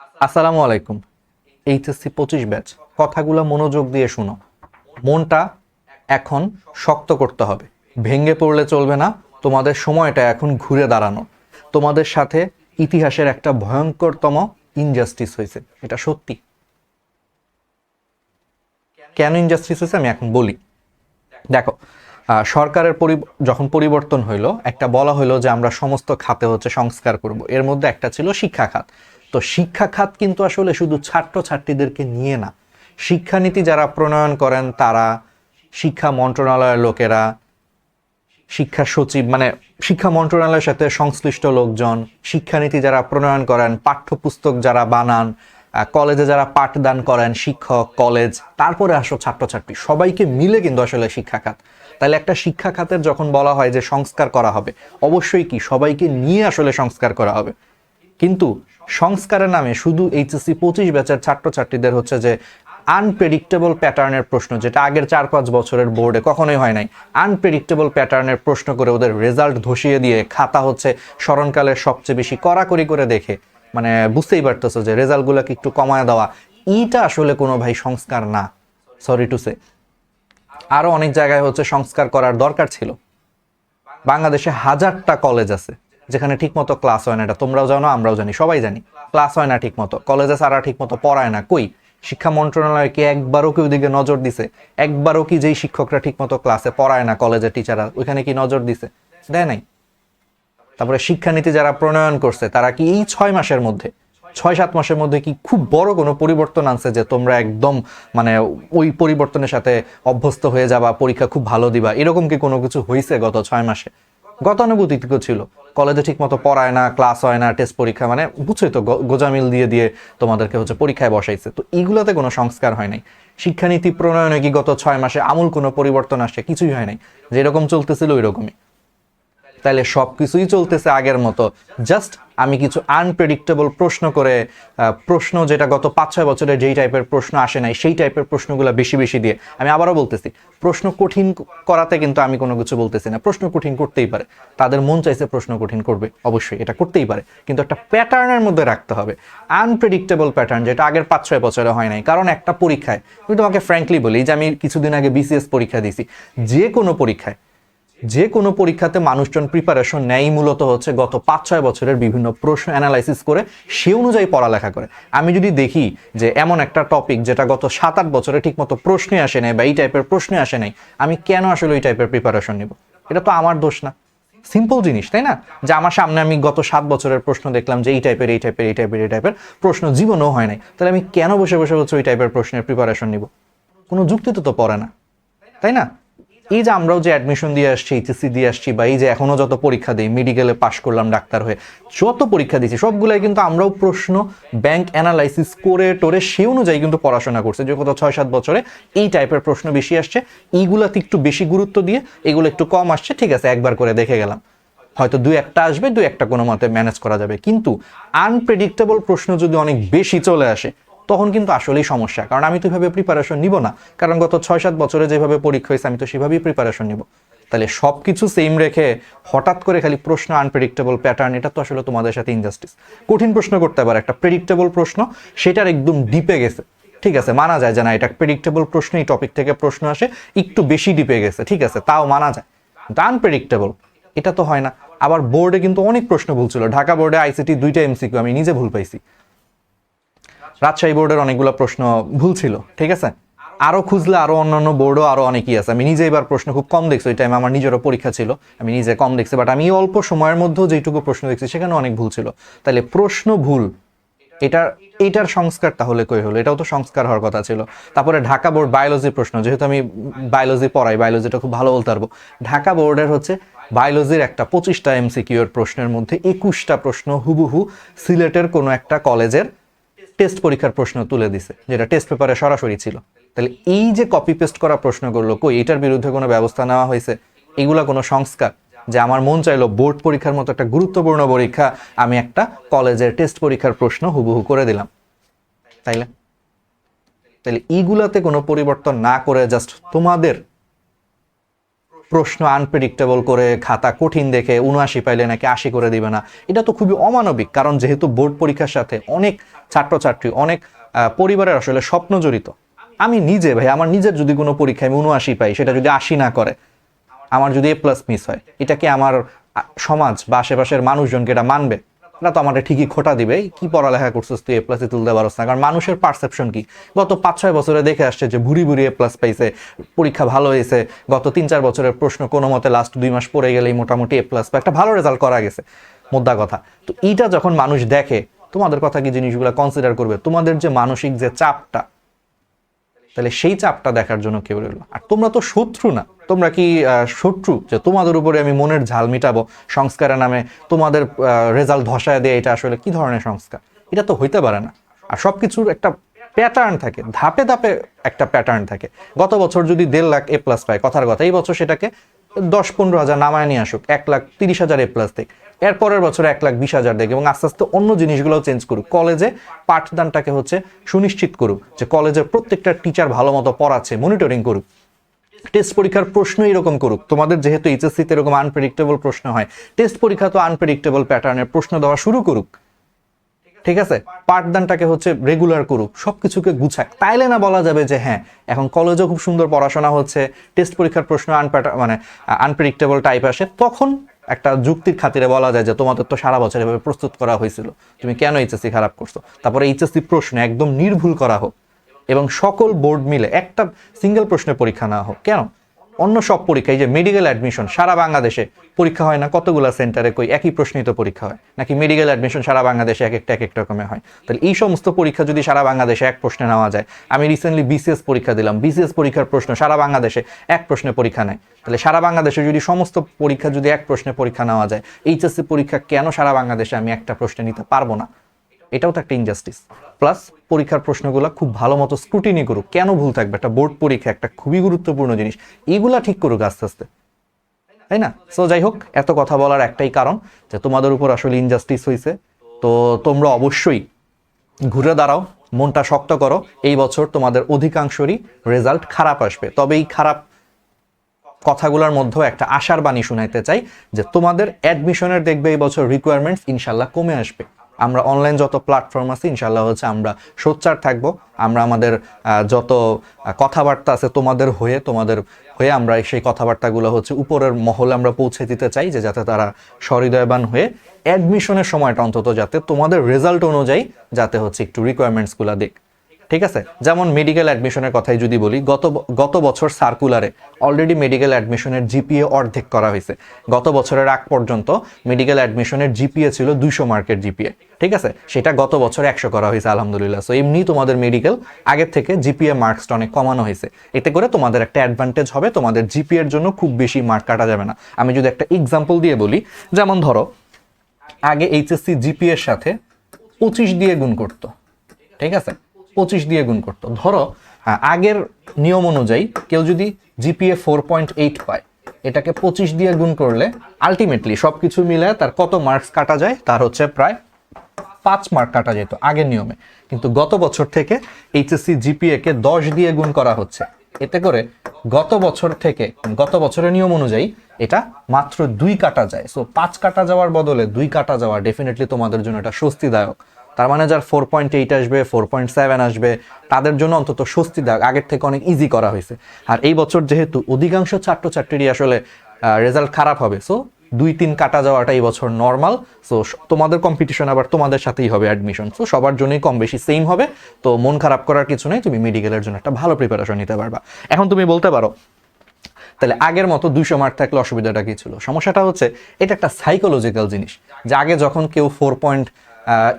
আসসালামু আলাইকুম। এইচএসসি পঁচিশ ব্যাচ, কথাগুলো মনোযোগ দিয়ে শুনো। মনটা এখন শক্ত করতে হবে। ভেঙে পড়লে চলবে না। তোমাদের সময়টা এখন ঘুরে দাঁড়ানো। তোমাদের সাথে ইতিহাসের একটা ভয়ঙ্করতম ইনজাস্টিস হয়েছে। এটা সত্যি। কেন ইনজাস্টিস হয়েছে আমি এখন বলি। দেখো সরকারের যখন পরিবর্তন হইল, একটা বলা হইল যে আমরা সমস্ত খাতে হচ্ছে সংস্কার করব। এর মধ্যে একটা ছিল শিক্ষা খাত। তো শিক্ষা খাত কিন্তু আসলে শুধু ছাত্র ছাত্রীদেরকে নিয়ে না। শিক্ষানীতি যারা প্রণয়ন করেন, তারা, শিক্ষা মন্ত্রণালয়ের লোকেরা, শিক্ষা সচিব মানে শিক্ষা মন্ত্রণালয়ের সাথে সংশ্লিষ্ট লোকজন, শিক্ষানীতি যারা প্রণয়ন করেন, পাঠ্যপুস্তক যারা বানান কলেজে যারা পাঠদান করেন, শিক্ষক, কলেজ, তারপরে আসো ছাত্রছাত্রী, সবাইকে মিলে কিন্তু আসলে শিক্ষা খাত। তাহলে একটা শিক্ষা খাতের যখন বলা হয় যে সংস্কার করা হবে, অবশ্যই কি সবাইকে নিয়ে আসলে সংস্কার করা হবে? কিন্তু সংস্কারের নামে শুধু এইচএসসি পঁচিশ ব্যাচের ছাত্রছাত্রীদের হচ্ছে যে আনপ্রেডিক্টেবল প্যাটার্নের প্রশ্ন, যেটা আগের চার পাঁচ বছরের বোর্ডে কখনোই হয় নাই আনপ্রেডিক্টেবল প্যাটার্নের প্রশ্ন করে ওদের রেজাল্ট ধসিয়ে দিয়ে খাতা হচ্ছে স্মরণকালের সবচেয়ে বেশি কড়াকড়ি করে দেখে। মানে বুঝতেই পারতেছো যে রেজাল্টগুলোকে একটু কমায় দেওয়া, এইটা আসলে কোনো ভাই সংস্কার না। সরি টু সে আরও অনেক জায়গায় হচ্ছে সংস্কার করার দরকার ছিল। বাংলাদেশে হাজারটা কলেজ আছে যেখানে ঠিকমতো ক্লাস হয় না। এটা তোমরাও জানো, আমরাও জানি, সবাই জানি। ক্লাস হয় না ঠিকমতো কলেজে সারা ঠিকমতো পড়ায় না। কই? শিক্ষা মন্ত্রণালয় কি একবারও কি ওইদিকে নজর দিছে? একবারও কি যেই শিক্ষকরা ঠিকমতো ক্লাসে পড়ায় না কলেজের টিচাররা ওইখানে কি নজর দিছে? দেয় নাই। তারপরে শিক্ষানীতি যারা প্রণয়ন করছে, তারা কি এই ছয় মাসের মধ্যে ছয় সাত মাসের মধ্যে কি খুব বড় কোনো পরিবর্তন আনছে যে তোমরা একদম মানে ওই পরিবর্তনের সাথে অভ্যস্ত হয়ে যাবা, পরীক্ষা খুব ভালো দিবা? এরকম কি কোনো কিছু হয়েছে গত ছয় মাসে? গতানুগতিকও ছিল। কলেজে ঠিক মতো পড়ায় না, ক্লাস হয় না, টেস্ট পরীক্ষা মানে বুঝছোই তো গোজামিল দিয়ে দিয়ে তোমাদেরকে হচ্ছে পরীক্ষায় বসাইছে। তো এইগুলোতে কোনো সংস্কার হয় নাই। শিক্ষানীতি প্রণয়নে কি গত ছয় মাসে আমূল কোনো পরিবর্তন আসছে? কিছুই হয় নাই। যেরকম চলতেছিল ওই রকমই তাহলে সব কিছুই চলতেছে আগের মতো। জাস্ট আমি কিছু আনপ্রেডিক্টেবল প্রশ্ন করে প্রশ্ন যেটা গত পাঁচ ছয় বছরে যেই টাইপের প্রশ্ন আসে নাই, সেই টাইপের প্রশ্নগুলো বেশি বেশি দিয়ে আমি আবারও বলতেছি, প্রশ্ন কঠিন করাতে কিন্তু আমি কোনো কিছু বলতেছি না। প্রশ্ন কঠিন করতেই পারে। তাদের মন চাইছে প্রশ্ন কঠিন করবে, অবশ্যই এটা করতেই পারে। কিন্তু একটা প্যাটার্নের মধ্যে রাখতে হবে। আনপ্রেডিক্টেবল প্যাটার্ন যেটা আগের পাঁচ ছয় বছরে হয় নাই, কারণ একটা পরীক্ষায়, আমি তোমাকে ফ্র্যাঙ্কলি বলি যে আমি কিছুদিন আগে বিসিএস পরীক্ষা দিয়েছি। যে কোনো পরীক্ষায় যে কোনো পরীক্ষাতে মানুষজন প্রিপারেশন নেয় মূলত হচ্ছে গত পাঁচ ছয় বছরের বিভিন্ন প্রশ্ন অ্যানালাইসিস করে সে অনুযায়ী পড়ালেখা করে। আমি যদি দেখি যে এমন একটা টপিক যেটা গত সাত আট বছরে ঠিকমতো প্রশ্নে আসে নাই বা এই টাইপের প্রশ্নে আসে নাই, আমি কেন আসলে ওই টাইপের প্রিপারেশন নেব? এটা তো আমার দোষ না। সিম্পল জিনিস, তাই না? যে আমার সামনে আমি গত সাত বছরের প্রশ্ন দেখলাম যে এই টাইপের এই টাইপের এই টাইপের এই টাইপের প্রশ্ন জীবনেও হয় নাই। তাহলে আমি কেন বসে বসে হচ্ছে ওই টাইপের প্রশ্নের প্রিপারেশন নিব? কোনো যুক্তি তো তো পড়ে না, তাই না? এই যে আমরাও যে অ্যাডমিশন দিয়ে আসছি এইচএসসি দিয়ে আসছি, বা এই যে এখনও যত পরীক্ষা দিই মেডিকেলে পাশ করলাম ডাক্তার হয়ে, যত পরীক্ষা দিচ্ছি সবগুলাই কিন্তু আমরাও প্রশ্ন ব্যাংক অ্যানালাইসিস করে টোরে সে অনুযায়ী কিন্তু পড়াশোনা করছে। যে গত ছয় সাত বছরে এই টাইপের প্রশ্ন বেশি আসছে, এইগুলাতে একটু বেশি গুরুত্ব দিয়ে, এগুলো একটু কম আসছে, ঠিক আছে, একবার করে দেখে গেলাম। হয়তো দু একটা আসবে দু একটা কোনো মতে ম্যানেজ করা যাবে। কিন্তু আনপ্রেডিক্টেবল প্রশ্ন যদি অনেক বেশি চলে আসে তখন কিন্তু আসলেই সমস্যা। কারণ আমি তো এভাবে প্রিপারেশন নিব না। কারণ গত ছয় সাত বছরে যেভাবে পরীক্ষা হয়েছে, আমি তো সেভাবেই প্রিপারেশন নিব। তাহলে সব কিছু সেম রেখে হঠাৎ করে খালি প্রশ্ন আনপ্রেডিক্টেবল প্যাটার্ন এটা তো আসলে তোমাদের সাথে ইনজাস্টিস কঠিন প্রশ্ন করতে পারে, একটা প্রেডিক্টেবল প্রশ্ন, সেটার একদম ডিপে গেছে। ঠিক আছে, মানা যায় যে না, এটা প্রেডিক্টেবল প্রশ্ন এই টপিক থেকে প্রশ্ন আসে, একটু বেশি ডিপে গেছে, ঠিক আছে, তাও মানা যায়। আনপ্রেডিক্টেবল এটা তো হয় না। আবার বোর্ডে কিন্তু অনেক প্রশ্ন ভুল ছিল। ঢাকা বোর্ডে আইসিটি দুইটা এমসিকিউ আমি নিজে ভুল পাইছি। রাজশাহী বোর্ডের অনেকগুলো প্রশ্ন ভুল ছিল, ঠিক আছে? আরও খুঁজলে আরও অন্যান্য বোর্ডও আরও অনেকই আছে। আমি নিজে এবার প্রশ্ন খুব কম দেখছি, ওই টাইম আমার নিজেরও পরীক্ষা ছিল, আমি নিজে কম দেখছি বাট আমি অল্প সময়ের মধ্যেও যেটুকু প্রশ্ন দেখছি সেখানে অনেক ভুল ছিল। তাহলে প্রশ্ন ভুল, এটার এটার সংস্কার তাহলে কই হলো? এটাও তো সংস্কার হওয়ার কথা ছিল। তারপরে ঢাকা বোর্ড বায়োলজি প্রশ্ন, যেহেতু আমি বায়োলজি পড়াই বায়োলজিটা খুব ভালো বলতে পারব। ঢাকা বোর্ডের হচ্ছে বায়োলজির একটা পঁচিশটা এমসিকিউর প্রশ্নের মধ্যে একুশটা প্রশ্ন হুবহু সিলেটের কোনো একটা কলেজের টেস্ট পরীক্ষার প্রশ্ন তুলে দিছে, যেটা টেস্ট পেপারে সরাসরি ছিল। তাহলে এই যে কপি পেস্ট করা প্রশ্নগুলো, কই এটার বিরুদ্ধে কোনো ব্যবস্থা নেওয়া হয়েছে? এগুলা কোনো সংস্কার? যে আমার মন চাইলো বোর্ড পরীক্ষার মতো একটা গুরুত্বপূর্ণ পরীক্ষা, আমি একটা কলেজের টেস্ট পরীক্ষার প্রশ্ন হুবহু করে দিলাম। তাইলে? তাহলে এইগুলাতে কোনো পরিবর্তন না করে জাস্ট তোমাদের প্রশ্ন আনপ্রেডিক্টেবল করে খাতা কঠিন দেখে উনআশি পাইলে নাকি আশি করে দিবে না। এটা তো খুবই অমানবিক, কারণ যেহেতু বোর্ড পরীক্ষার সাথে অনেক ছাত্রছাত্রী, অনেক পরিবারের আসলে স্বপ্ন জড়িত। আমি নিজে ভাই, আমার নিজের যদি কোনো পরীক্ষায় আমি উনআশি পাই, সেটা যদি আশি না করে, আমার যদি এ প্লাস মিস হয়, এটা কি আমার সমাজ বা আশেপাশের মানুষজনকে এটা মানবে? না তো আমাদের ঠিকই খোটা দিবে। কি পড়ালেখা করছিস তুই এ প্লাসে তুলতে পারস না? কারণ মানুষের পারসেপশন কি? গত পাঁচ, ছয় বছরে দেখে আসছে যে ভুরি ভুরি এ প্লাস পাইছে পরীক্ষা ভালো হয়েছে, গত তিন, চার বছরের প্রশ্ন কোনো মতে লাস্ট দুই মাস পড়ে গেলেই মোটামুটি এ প্লাস বা একটা ভালো রেজাল্ট করা গেছে, মোদ্দা কথা। তো এইটা যখন মানুষ দেখে, তোমাদের কথা কি জিনিসগুলো কনসিডার করবে? তোমাদের যে মানসিক যে চাপটা তাহলে সেই চাপটা দেখার জন্য কেউ রইল। আর তোমরা তো শত্রু না। তোমরা কি শত্রু যে তোমাদের উপরে আমি মনের ঝাল মিটাবো? সংস্কারের নামে তোমাদের রেজাল্ট ধসায় দেয়, এটা আসলে কি ধরনের সংস্কার? এটা তো হইতে পারে না। আর সব কিছুর একটা প্যাটার্ন থাকে, ধাপে ধাপে একটা প্যাটার্ন থাকে। গত বছর যদি দেড় লাখ এ প্লাস পায়, কথার কথা, এই বছর সেটাকে দশ পনেরো হাজার নামায় নিয়ে আসুক, এক লাখ তিরিশ হাজার এ প্লাস দেখ এর পরের বছর এক লাখ বিশ হাজার দেখ এবং আস্তে আস্তে অন্য জিনিসগুলোও চেঞ্জ করুক। কলেজে পাঠদানটাকে হচ্ছে সুনিশ্চিত করুক যে কলেজের প্রত্যেকটা টিচার ভালো মতো পড়াচ্ছে মনিটরিং করুক। টেস্ট পরীক্ষার প্রশ্ন এরকম করুক। তোমাদের যেহেতু এইচএসসিতে এরকম আনপ্রেডিক্টেবল প্রশ্ন হয় টেস্ট পরীক্ষা তো আনপ্রেডিক্টেবল প্যাটার্নের প্রশ্ন দেওয়া শুরু করুক। ঠিক আছে? পাঠদানটাকে হচ্ছে রেগুলার করুক সব কিছুকে গুছাক। তাইলে না বলা যাবে যে হ্যাঁ এখন কলেজেও খুব সুন্দর পড়াশোনা হচ্ছে টেস্ট পরীক্ষার প্রশ্ন আনপ্যাটা মানে আনপ্রেডিক্টেবল টাইপ আসে, তখন একটা যুক্তির খাতিরে বলা যায় যে তোমাদের তো সারা বছর এভাবে প্রস্তুত করা হয়েছিল। তুমি কেন এইচএসসি খারাপ করছ? তারপরে এইচএসসি প্রশ্ন একদম নির্ভুল করা হোক এবং সকল বোর্ড মিলে একটা সিঙ্গেল প্রশ্নে পরীক্ষা না হোক। কেন? অন্য সব পরীক্ষা, এই যে মেডিকেল অ্যাডমিশন সারা বাংলাদেশে পরীক্ষা হয় না, কতগুলো সেন্টারে কই, একই প্রশ্নিত পরীক্ষা হয়? নাকি মেডিকেল অ্যাডমিশন সারা বাংলাদেশে এক একটা, এক এক রকমের হয়? তাহলে এই সমস্ত পরীক্ষা যদি সারা বাংলাদেশে এক প্রশ্নে নেওয়া যায়, আমি রিসেন্টলি বিসিএস পরীক্ষা দিলাম বিসিএস পরীক্ষার প্রশ্ন সারা বাংলাদেশে এক প্রশ্নে পরীক্ষা নেয়। তাহলে সারা বাংলাদেশে যদি সমস্ত পরীক্ষা যদি এক প্রশ্নে পরীক্ষা নেওয়া যায়, এইচএসসি পরীক্ষা কেন সারা বাংলাদেশে আমি একটা প্রশ্নে নিতে পারব না? এটাও তো একটা ইনজাস্টিস প্লাস পরীক্ষার প্রশ্নগুলো খুব ভালো মতো স্ক্রুটিনি করুক। কেন ভুল থাকবে? একটা বোর্ড পরীক্ষা, একটা খুবই গুরুত্বপূর্ণ জিনিস। এইগুলা ঠিক করুক আস্তে আস্তে। তাই না? সো যাই হোক, এত কথা বলার একটাই কারণ যে তোমাদের উপর আসলে ইনজাস্টিস হয়েছে তো তোমরা অবশ্যই ঘুরে দাঁড়াও, মনটা শক্ত করো। এই বছর তোমাদের অধিকাংশরই রেজাল্ট খারাপ আসবে। তবে এই খারাপ কথাগুলোর মধ্যেও একটা আশার বাণী শুনাইতে চাই যে তোমাদের অ্যাডমিশনের দেখবে এই বছর রিকোয়ারমেন্টস ইনশাল্লাহ কমে আসবে। আমরা অনলাইন যত প্ল্যাটফর্ম আছে ইনশাল্লাহ হচ্ছে আমরা সোচ্চার থাকব। আমরা আমাদের যত কথাবার্তা আছে তোমাদের হয়ে তোমাদের হয়ে আমরা সেই কথাবার্তাগুলো হচ্ছে উপরের মহলে আমরা পৌঁছে দিতে চাই যে যাতে তারা সহৃদয়বান হয়ে অ্যাডমিশনের সময়টা অন্তত যাতে তোমাদের রেজাল্ট অনুযায়ী যাতে হচ্ছে একটু রিকোয়ারমেন্টসগুলো দিক ঠিক আছে? যেমন মেডিকেল অ্যাডমিশনের কথাই যদি বলি, গত গত বছর সার্কুলারে অলরেডি মেডিকেল অ্যাডমিশনের জিপিএ অর্ধেক করা হয়েছে। গত বছরের আগ পর্যন্ত মেডিকেল অ্যাডমিশনের জিপিএ ছিল দুইশো মার্কের জিপিএ ঠিক আছে? সেটা গত বছর একশো করা হয়েছে, আলহামদুলিল্লাহ। সো এমনি তোমাদের মেডিকেল আগের থেকে জিপিএ মার্কসটা অনেক কমানো হয়েছে। এতে করে তোমাদের একটা অ্যাডভান্টেজ হবে, তোমাদের জিপিএর জন্য খুব বেশি মার্ক কাটা যাবে না। আমি যদি একটা এক্সাম্পল দিয়ে বলি, যেমন ধরো, আগে এইচএসসি জিপিএ এর সাথে পঁচিশ দিয়ে গুণ করতো। ঠিক আছে? পঁচিশ দিয়ে গুণ করতো। ধরো আগের নিয়ম অনুযায়ী কেউ যদি জিপিএ ফোর পয়েন্ট এইট পায়, এটাকে পঁচিশ দিয়ে গুণ করলে আলটিমেটলি সব কিছু মিলে তার কত মার্কস কাটা যায়? তার হচ্ছে প্রায় পাঁচ মার্ক কাটা যেত আগের নিয়মে। কিন্তু গত বছর থেকে এইচএসসি জিপিএ কে দশ দিয়ে গুণ করা হচ্ছে। এতে করে গত বছর থেকে, গত বছরের নিয়ম অনুযায়ী এটা মাত্র দুই কাটা যায়। সো পাঁচ কাটা যাওয়ার বদলে দুই কাটা যাওয়া ডেফিনেটলি তোমাদের জন্য এটা স্বস্তিদায়ক। তার মানে যার ফোর পয়েন্ট এইট আসবে ফোর পয়েন্ট সেভেন আসবে, তাদের জন্য অন্তত স্বস্তি স্বস্তিদায়ক আগের থেকে অনেক ইজি করা হয়েছে। আর এই বছর যেহেতু অধিকাংশ ছাত্রছাত্রীরই আসলে রেজাল্ট খারাপ হবে। সো দুই তিন কাটা যাওয়াটা এই বছর নর্মাল সো, তোমাদের কম্পিটিশন আবার তোমাদের সাথেই হবে অ্যাডমিশন সো সবার জন্যই কম বেশি সেম হবে। তো মন খারাপ করার কিছু নেই, তুমি মেডিকেলের জন্য একটা ভালো প্রিপারেশন নিতে পারবা। এখন তুমি বলতে পারো, তাহলে আগের মতো দুইশো মার্ক থাকলে অসুবিধাটা কি ছিল? সমস্যাটা হচ্ছে, এটা একটা সাইকোলজিক্যাল জিনিস। যে আগে যখন কেউ ফোর পয়েন্ট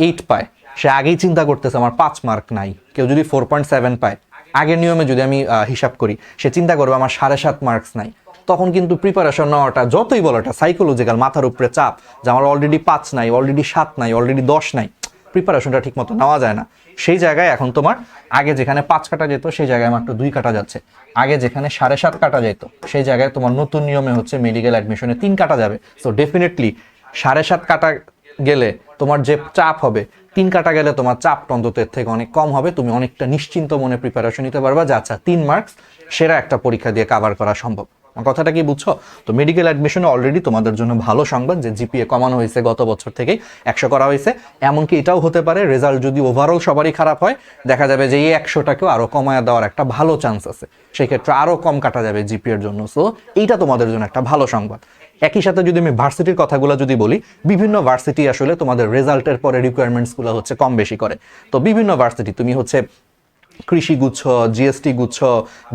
এইট পায়। সে আগেই চিন্তা করতেছে, আমার পাঁচ মার্ক নাই। কেউ যদি ফোর পয়েন্ট সেভেন পায়, আগের নিয়মে যদি আমি হিসাব করি, সে চিন্তা করবে, আমার সাড়ে সাত মার্কস নাই। তখন কিন্তু প্রিপারেশন নেওয়াটা, যতই বলো এটা সাইকোলজিক্যাল মাথার উপরে চাপ যে আমার অলরেডি পাঁচ নাই অলরেডি সাত নাই অলরেডি দশ নাই। প্রিপারেশনটা ঠিক মতো নেওয়া যায় না। সেই জায়গায় এখন তোমার, আগে যেখানে পাঁচ কাটা যেত, সেই জায়গায় মাত্র দুই কাটা যাচ্ছে। আগে যেখানে সাড়ে সাত কাটা যেত, সেই জায়গায় তোমার নতুন নিয়মে হচ্ছে মেডিকেল অ্যাডমিশনে তিন কাটা যাবে। সো ডেফিনেটলি সাড়ে সাত কাটা গেলে তোমার যে চাপ হবে, তিন কাটা গেলে তোমার চাপ অন্তত থেকে অনেক কম হবে, তুমি অনেকটা নিশ্চিন্ত মনে প্রিপারেশন নিতে পারবা যা আচ্ছা তিন মার্কস সেরা একটা পরীক্ষা দিয়ে কাভার করা সম্ভব। আমার কথাটা কি বুঝছ? তো মেডিকেল অ্যাডমিশনে অলরেডি তোমাদের জন্য ভালো সংবাদ যে জিপিএ কমানো হয়েছে গত বছর থেকে একশো করা হয়েছে। এমনকি এটাও হতে পারে রেজাল্ট যদি ওভারঅল সবারই খারাপ হয়, দেখা যাবে যে এই একশোটাকেও আরও কমায় দেওয়ার একটা ভালো চান্স আছে। সেক্ষেত্রে আরও কম কাটা যাবে জিপিএর জন্য। সো এইটা তোমাদের জন্য একটা ভালো সংবাদ। একই সাথে যদি আমি ভার্সিটির কথাগুলো যদি বলি, বিভিন্ন ভার্সিটি আসলে তোমাদের রেজাল্টের পরে রিকোয়ারমেন্টসগুলো হচ্ছে কম বেশি করে। তো বিভিন্ন ভার্সিটি তুমি হচ্ছে কৃষি গুচ্ছ জিএসটি গুচ্ছ,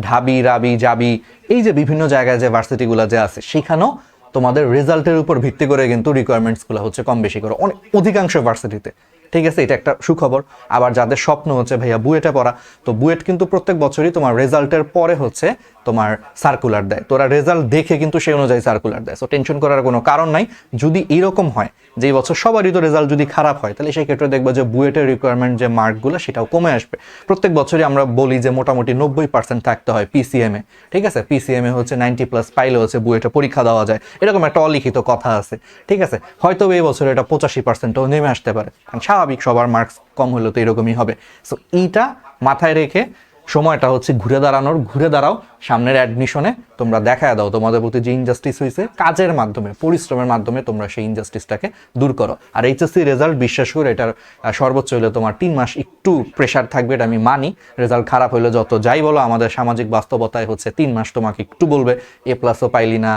ঢাবি, রাবি, জাবি, এই যে বিভিন্ন জায়গায় যে ভার্সিটিগুলো যে আছে, সেখানেও তোমাদের রেজাল্টের উপর ভিত্তি করে কিন্তু রিকোয়ারমেন্টসগুলো হচ্ছে কম বেশি করে। অনেক অধিকাংশ ভার্সিটিতে ঠিক আছে? এটা একটা সুখবর। আবার যাদের স্বপ্ন হচ্ছে, ভাইয়া বুয়েটে পড়া তো বুয়েট কিন্তু প্রত্যেক বছরই তোমার রেজাল্টের পরে হচ্ছে তোমার সার্কুলার দেয়। তোরা রেজাল্ট দেখে কিন্তু সেই অনুযায়ী সার্কুলার দেয়। সো টেনশন করার কোনো কারণ নাই। যদি এরকম হয় যে এই বছর সবারই তো রেজাল্ট যদি খারাপ হয়, তাহলে সেই ক্ষেত্রে দেখব যে বুয়েটের রিকোয়ারমেন্ট যে মার্কগুলো সেটাও কমে আসবে। প্রত্যেক বছরই আমরা বলি যে মোটামুটি নব্বই পার্সেন্ট থাকতে হয় পিসিএমে ঠিক আছে? পিসিএমে হচ্ছে নাইনটি প্লাস পাইলে হচ্ছে বুয়েটে পরীক্ষা দেওয়া যায়। এরকম একটা অলিখিত কথা আছে। ঠিক আছে? হয়তো এই বছর এটা পঁচাশি পার্সেন্টও নেমে আসতে পারে। কারণ স্বাভাবিক সবার মার্কস কম হলেও তো এরকমই হবে। সো এইটা মাথায় রেখে সময়টা হচ্ছে ঘুরে দাঁড়ানোর। ঘুরে দাঁড়াও সামনের অ্যাডমিশনে তোমরা দেখায় দাও, তোমাদের প্রতি যে ইনজাস্টিস হয়েছে, কাজের মাধ্যমে, পরিশ্রমের মাধ্যমে তোমরা সেই ইনজাস্টিসটাকে দূর করো। আর এইচএসসি রেজাল্ট বিশ্বাস করে এটার সর্বোচ্চ হলে তোমার তিন মাস একটু প্রেশার থাকবে, এটা আমি মানি। রেজাল্ট খারাপ হলে যত যাই বলো, আমাদের সামাজিক বাস্তবতায় হচ্ছে তিন মাস তোমাকে একটু বলবে এ প্লাসও পাইলি না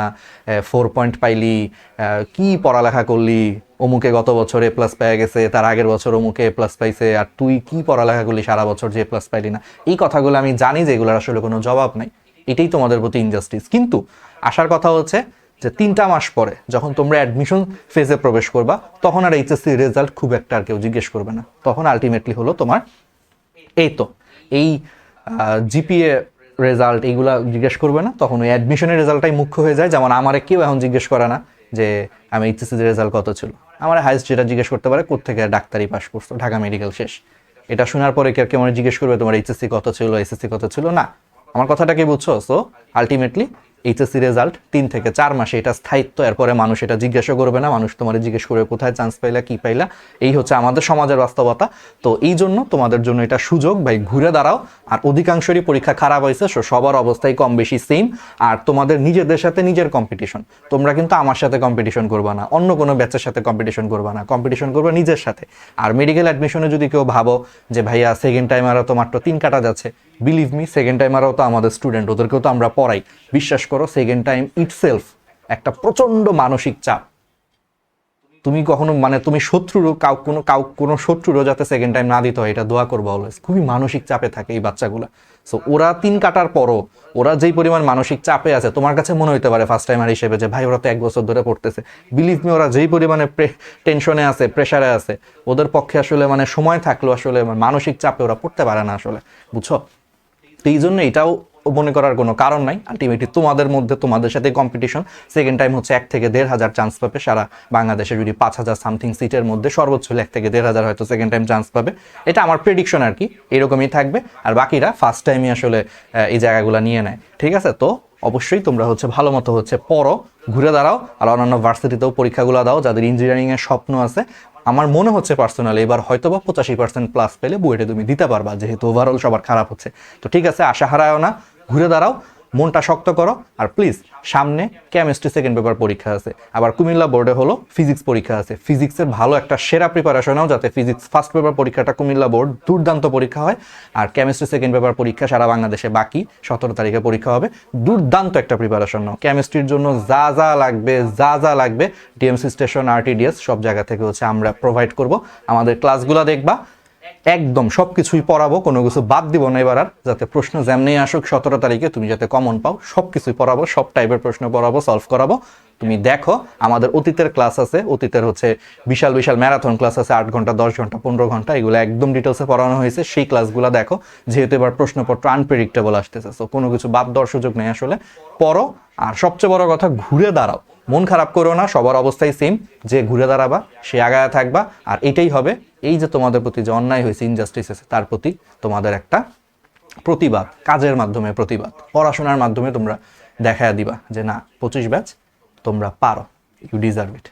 ফোর পয়েন্ট পাইলি কি পড়ালেখা করলি, অমুকে গত বছর এ প্লাস পেয়ে গেছে, তার আগের বছর অমুকে এ প্লাস পাইছে, আর তুই কি পড়ালেখা করলি, সারা বছর যে প্লাস পাইলি না। এই কথাগুলো আমি জানি যে এগুলোর আসলে কোনো জবাব নাই। এটাই তোমাদের প্রতি ইনজাস্টিস কিন্তু আসার কথা হচ্ছে যে তিনটা মাস পরে যখন তোমরা অ্যাডমিশন ফেজে প্রবেশ করবা, তখন আর এইচএসসি রেজাল্ট খুব একটা আর কেউ জিজ্ঞেস করবে না। তখন আলটিমেটলি হলো তোমার এই তো, এই জিপিএ রেজাল্ট এইগুলা জিজ্ঞেস করবে না, তখন ওই অ্যাডমিশনের রেজাল্টটাই মুখ্য হয়ে যায়। যেমন আমারে কেউ এখন জিজ্ঞেস করে না যে, আমি এইচএসসি রেজাল্ট কত ছিল? আমার হাইস্ট যেটা জিজ্ঞেস করতে পারে কোথেকে ডাক্তারি পাস করছ? ঢাকা মেডিকেল শেষ? এটা শোনার পরে কেউ কেমন জিজ্ঞেস করবে, তোমার এইচএসসি কত ছিল? এসএসসি কত ছিল? না। আমার কথাটা কি বুঝছ? সো আলটিমেটলি এইচএসসি রেজাল্ট তিন থেকে চার মাসে এটা স্থায়িত্ব, এরপরে মানুষ এটা জিজ্ঞাসা করবে না, মানুষ তোমার জিজ্ঞেস করবে কোথায় চান্স পাইলা, কি পাইলা। এই হচ্ছে আমাদের সমাজের বাস্তবতা। তো এই জন্য তোমাদের জন্য এটা সুযোগ, ভাই, ঘুরে দাঁড়াও। আর অধিকাংশেরই পরীক্ষা খারাপ হয়েছে, সো সবার অবস্থাই কম বেশি সেম আর তোমাদের নিজেদের সাথে নিজের কম্পিটিশন তোমরা কিন্তু আমার সাথে কম্পিটিশন করবা না, অন্য কোনো ব্যাচের সাথে কম্পিটিশন করবা না। কম্পিটিশন করবে নিজের সাথে। আর মেডিকেল অ্যাডমিশনে যদি কেউ ভাবো যে, ভাইয়া সেকেন্ড টাইম আরও তো মাত্র তিন কাটা যাচ্ছে। বিলিভ মি সেকেন্ড টাইম টাইমারও তো আমাদের স্টুডেন্ট ওদেরকেও তো আমরা পড়াই। বিশ্বাস করো সেকেন্ড টাইম ইটসেলফ একটা প্রচণ্ড মানসিক চাপ। তুমি কখনো মানে তুমি শত্রুরও কাউ কোনো কাউ কোনো শত্রুরও যাতে সেকেন্ড টাইম না দিতে হয়, এটা দোয়া করব অলওয়েজ খুবই মানসিক চাপে থাকে এই বাচ্চাগুলো। সো ওরা তিন কাটার পরও ওরা যেই পরিমাণ মানসিক চাপে আছে, তোমার কাছে মনে হতে পারে ফার্স্ট টাইমার হিসেবে যে, ভাই, ওরা তো এক বছর ধরে পড়তেছে। বিলিভ মি ওরা যেই পরিমাণে টেনশনে আছে প্রেশারে আছে, ওদের পক্ষে আসলে মানে সময় থাকলেও আসলে মানসিক চাপে ওরা পড়তে পারে না আসলে। বুঝছ? এই জন্য এটাও মনে করার কোনো কারণ নাই। আলটিমেটলি তোমাদের মধ্যে তোমাদের সাথে কম্পিটিশন সেকেন্ড টাইম হচ্ছে এক থেকে দেড় হাজার চান্স পাবে সারা বাংলাদেশে যদি পাঁচ হাজার সামথিং সিটের মধ্যে সর্বোচ্চ এক থেকে দেড় হাজার হয়তো সেকেন্ড টাইম চান্স পাবে। এটা আমার প্রেডিকশন আর কি, এরকমই থাকবে। আর বাকিরা ফার্স্ট টাইমই আসলে এই জায়গাগুলো নিয়ে নেয়। ঠিক আছে? তো অবশ্যই তোমরা হচ্ছে ভালো মতো হচ্ছে পড়ো, ঘুরে দাঁড়াও। আর অন্যান্য ভার্সিটিতেও পরীক্ষাগুলো দাও, যাদের ইঞ্জিনিয়ারিংয়ের স্বপ্ন আছে। আমার মনে হচ্ছে পার্সোনালি এবার হয়তো বা পঁচাশি পার্সেন্ট প্লাস পেলে বুয়েটে তুমি দিতে পারবা, যেহেতু ওভারঅল সবার খারাপ হচ্ছে। তো ঠিক আছে, আশা হারায়ও না। ঘুরে দাঁড়াও, মনটা শক্ত করো, আর প্লিজ সামনে কেমিস্ট্রি সেকেন্ড পেপার পরীক্ষা আছে। আবার কুমিল্লা বোর্ডে হলো ফিজিক্স পরীক্ষা আছে। ফিজিক্সের ভালো একটা সেরা প্রিপারেশন নাও যাতে ফিজিক্স ফার্স্ট পেপার পরীক্ষাটা কুমিল্লা বোর্ড দুর্দান্ত পরীক্ষা হয়। আর কেমিস্ট্রি সেকেন্ড পেপার পরীক্ষা সারা বাংলাদেশে বাকি, সতেরো তারিখে পরীক্ষা হবে। দুর্দান্ত একটা প্রিপারেশন নাও। কেমিস্ট্রির জন্য যা যা লাগবে, যা যা লাগবে ডিএমসি স্টেশন আরটিডিএস সব জায়গা থেকে হচ্ছে আমরা প্রোভাইড করব। আমাদের ক্লাসগুলো দেখবা। একদম সব কিছুই পড়াবো, কোনো কিছু বাদ দিব না এবার আর। যাতে প্রশ্ন যেমনি আসুক, সতেরো তারিখে তুমি যাতে কমন পাও সব কিছুই পড়াবো, সব টাইপের প্রশ্ন পড়াবো সলভ করাবো। তুমি দেখো, আমাদের অতীতের ক্লাস আছে, অতীতের হচ্ছে বিশাল বিশাল ম্যারাথন ক্লাস আছে, আট ঘণ্টা, দশ ঘণ্টা, পনেরো ঘণ্টা, এগুলো একদম ডিটেলসে পড়ানো হয়েছে। সেই ক্লাসগুলো দেখো, যেহেতু এবার প্রশ্নপত্র আনপ্রেডিক্টেবল আসতেছে তো কোনো কিছু বাদ দেওয়ার সুযোগ নেই আসলে। পড়ো, আর সবচেয়ে বড় কথা, ঘুরে দাঁড়াও। মন খারাপ করো না, সবার অবস্থাই সেম যে ঘুরে দাঁড়াবা, সে আগায় থাকবা, আর এটাই হবে এই যে তোমাদের প্রতি যে অন্যায় হয়েছে ইনজাস্টিস আছে, তার প্রতি তোমাদের একটা প্রতিবাদ, কাজের মাধ্যমে প্রতিবাদ, পড়াশোনার মাধ্যমে তোমরা দেখায় দিবা যে না, পঁচিশ ব্যাচ তোমরা পারো ইউ ডিজার্ভ ইট